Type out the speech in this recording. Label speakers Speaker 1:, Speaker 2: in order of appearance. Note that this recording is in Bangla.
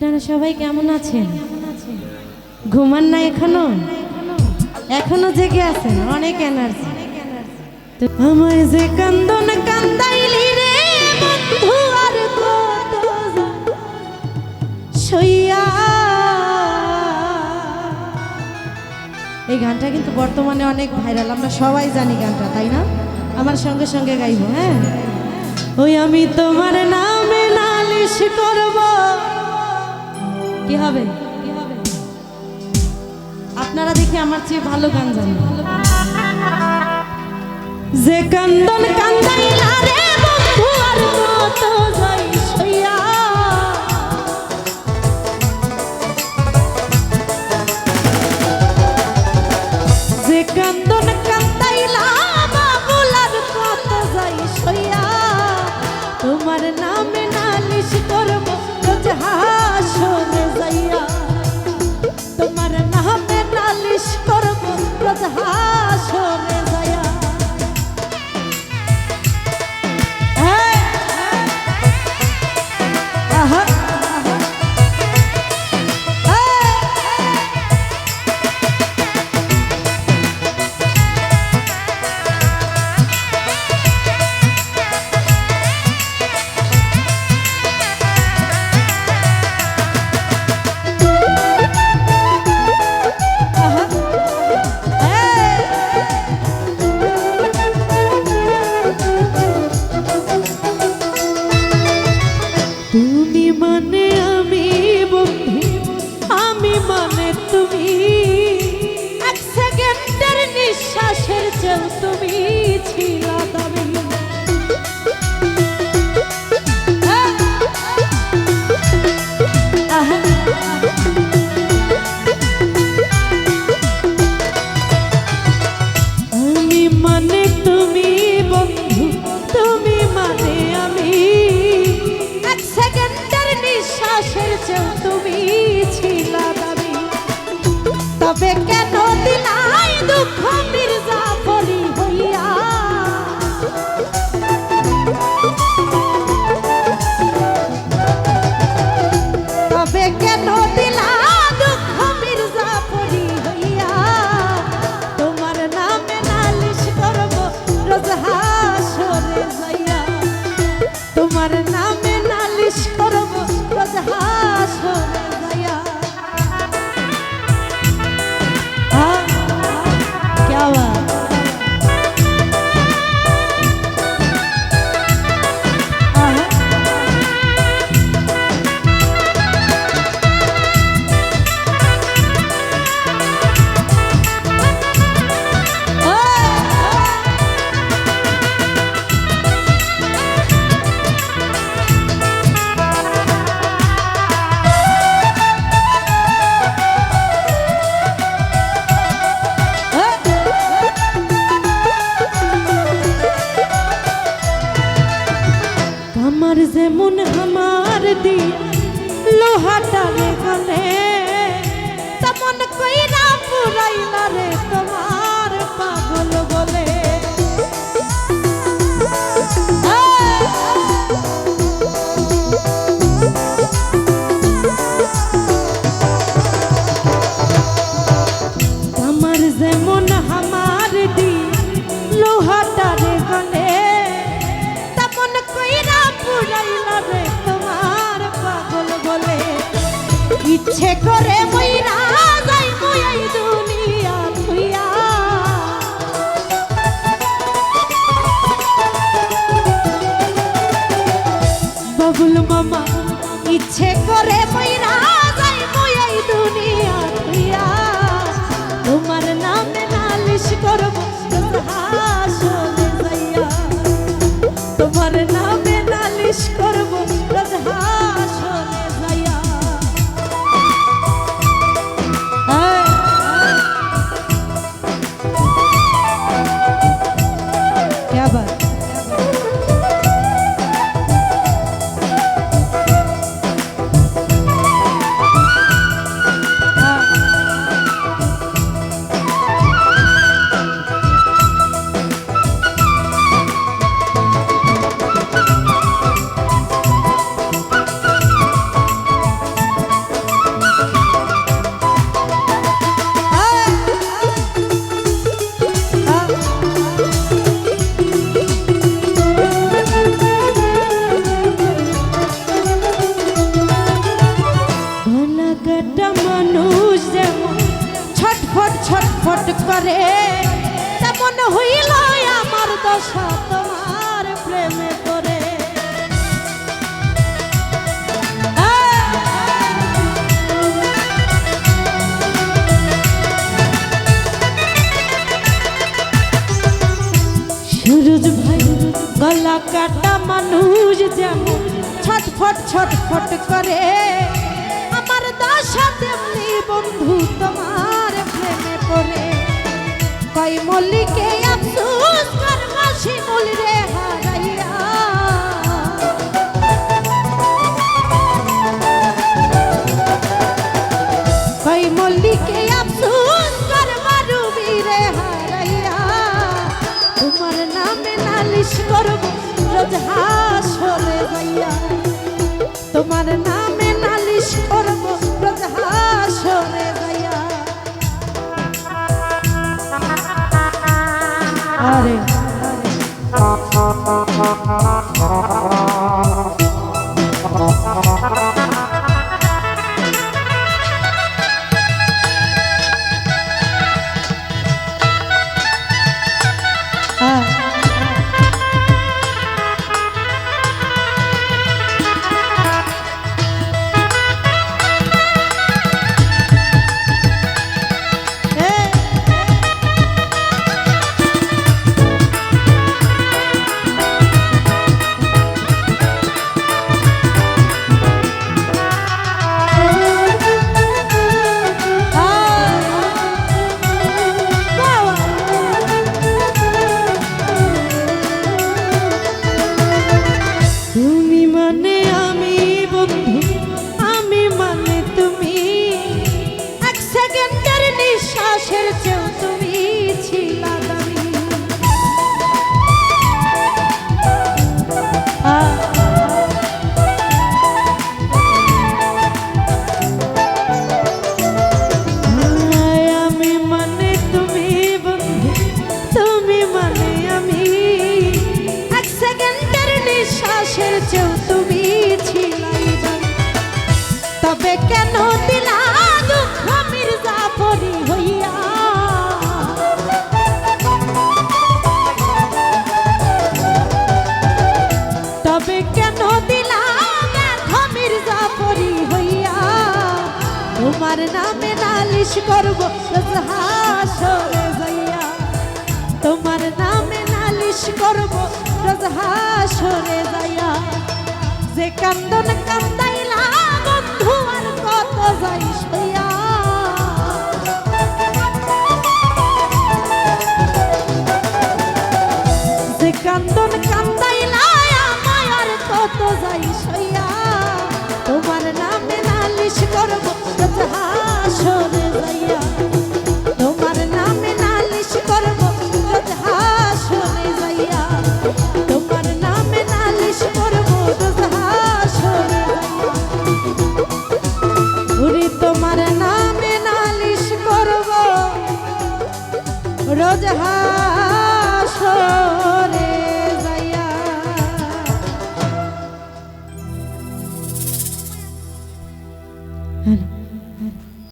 Speaker 1: আপনারা সবাই কেমন আছেন? ঘুমান না এখনও? এখনও জেগে আছেন, অনেক এনার্জি আমায় যে কান্দন কান্দাইলি রে বন্ধু, আর কত সইয়া। এই গানটা কিন্তু বর্তমানে অনেক ভাইরাল আমরা সবাই জানি গানটা, তাই না? আমার সঙ্গে সঙ্গে গাইবো হ্যাঁ? ওই আমি তোমার নামে নালিশ করব। কি হবে? আপনারা দেখি আমার চেয়ে ভালো গান জানেন। যে কান্দন কান্দাইলা রে যে তোমার নামে তুমি। এক সেকেন্ডের নিঃশ্বাসের চেয়েও তুমি ছিল দামি যেমন আমার দি লোহাটা রে গলে তেমন কইরা পুরাইলা রে তোমার পাগল বলে ইচ্ছে করে মইরা যাই মই দুনিয়া থুইয়া বাবুল মামা, ইচ্ছে করে মইরা একটা মানুষ যেমন ছটফট ছটফট করে, তেমন হইল আমার দশা তোমার প্রেমে করে সুরজ ভাই, গলা কাটা মানুষ যেমন ছটফট ছটফট করে দশা তেমনি বন্ধু, তোমার প্রেমে পড়ে। কই মল্লিকে আফসোস কর, মাসি মল রে হারাইয়া। কই মল্লিকে আফসোস তোমার নামে নালিশ করব, রোজ হাসরে যাইয়া। তোমার নামে নালিশ করব হাসরে যাইয়া আরে। আ নিঃশ্বাসের চেয়েও তুমি ছিলা। তবে কেন দিলা ব্যথ মির্জাফরি হইয়া? তোমার নামে নালিশ করব হাসরে যাইয়া। তোমার নামে নালিশ করব হাসরে যাইয়া। যে কান্দন কান্দাইলা সইয়া, তোমার নামে নালিশ করব হাসরে যাইয়া। তোমার নামে নালিশ করব হাসরে যাইয়া। তোমার নামে নালিশ করব হাসরে উরি তোমার নামে নালিশ করব, রোজ হাসরে